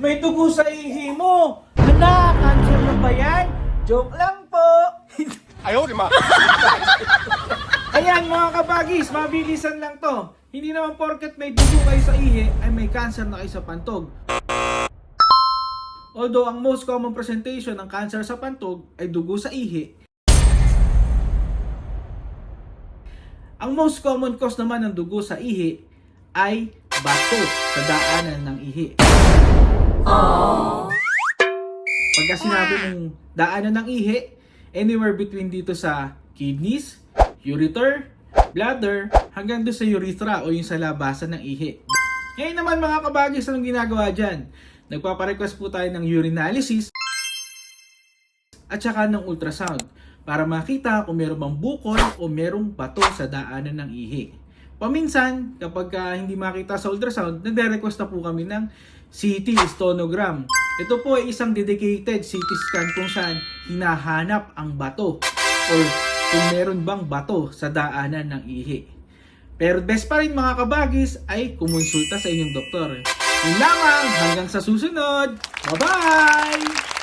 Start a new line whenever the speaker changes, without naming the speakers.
May dugo sa ihi mo! Hala, cancer na ba yan? Joke lang po!
Ayaw, di ma.
Ayan mga kabagis, mabilisan lang to. Hindi naman porket may dugo kayo sa ihi ay may cancer na kayo sa pantog. Although ang most common presentation ng cancer sa pantog ay dugo sa ihi, ang most common cause naman ng dugo sa ihi ay bato sa daanan ng ihi. Pagka sinabi mong daanan ng ihi, anywhere between dito sa kidneys, ureter, bladder, hanggang doon sa urethra o yung sa labasan ng ihi. Ngayon naman mga kabagis, anong ginagawa dyan? Nagpaparequest po tayo ng urinalysis at saka ng ultrasound para makita kung meron bang bukol o merong bato sa daanan ng ihi. Paminsan, kapag ah, hindi makita sa ultrasound, nagre-request na po kami ng CT stonogram. Ito po ay isang dedicated CT scan kung saan hinahanap ang bato or kung meron bang bato sa daanan ng ihi. Pero best pa rin mga kabagis ay kumonsulta sa inyong doktor. Yun lamang, hanggang sa susunod. Bye-bye!